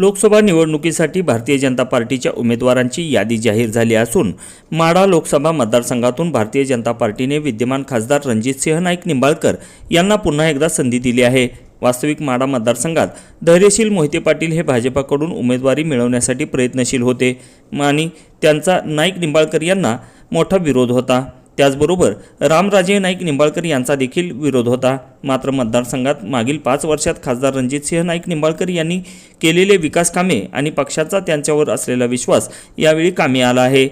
लोकसभा निवडणुकीसाठी भारतीय जनता पार्टीच्या उमेदवारांची यादी जाहीर झाली असून माढा लोकसभा मतदारसंघातून भारतीय जनता पार्टीने विद्यमान खासदार रणजितसिंह नाईक निंबाळकर यांना पुन्हा एकदा संधी दिली आहे. वास्तविक माढा मतदारसंघात धैर्यशील मोहिते पाटील हे भाजपाकडून उमेदवारी मिळवण्यासाठी प्रयत्नशील होते आणि त्यांचा नाईक निंबाळकर यांना मोठा विरोध होता. त्याचबरोबर रामराजे नाईक निंबाळकर यांचा देखील विरोध होता. मात्र मतदारसंघात मागील पाच वर्षात खासदार रणजितसिंह नाईक निंबाळकर यांनी केलेले विकास कामे आणि पक्षाचा त्यांच्यावर असलेला विश्वास यावेळी कामी आला आहे.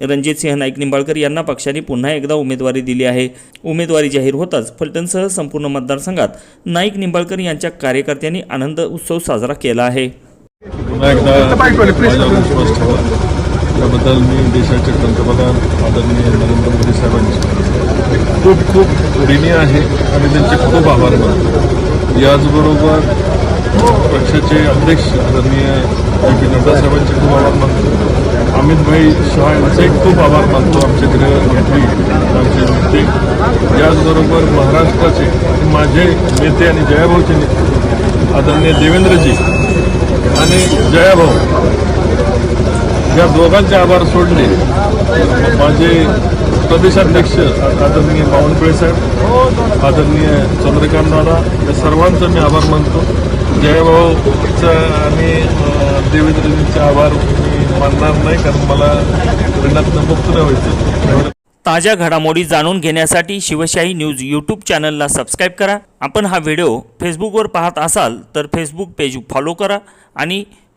रणजितसिंह नाईक निंबाळकर यांना पक्षाने पुन्हा एकदा उमेदवारी दिली आहे. उमेदवारी जाहीर होताच फलटणसह संपूर्ण मतदारसंघात नाईक निंबाळकर यांच्या कार्यकर्त्यांनी आनंद उत्सव साजरा केला आहे. त्याबद्दल मी देशाचे पंतप्रधान आदरणीय नरेंद्र मोदी साहेबांचे खूप खूप ऋणी आहे आणि त्यांचे खूप आभार मानतो. याचबरोबर पक्षाचे अध्यक्ष आदरणीय जे पी नड्डा साहेबांचे खूप आभार मानतो. अमित भाई शहा यांचे खूप आभार मानतो. आमचे गृहमंत्री आमचे नेते. याचबरोबर महाराष्ट्राचे माझे नेते आणि जयाभाऊचे नेते आदरणीय देवेंद्रजी आणि जयाभाऊ. या दोघांचे आभार सोडले माझे प्रदेशाध्यक्ष आदरणीय बावनकुळे साहेब आदरणीय चंद्रकांत दादा या सर्वांचा मी आभार मानतो. जयभाऊचा आणि देवेंद्रजींचे आभार मी मानणार नाही कारण मला ऋणातनं मुक्त नाही व्हायचं ताज्या घडामोडी जाणून घेण्यासाठी शिवशाही न्यूज यूट्यूब चॅनलला सबस्क्राईब करा. आपण हा व्हिडिओ फेसबुकवर पाहत असाल तर फेसबुक पेज फॉलो करा आणि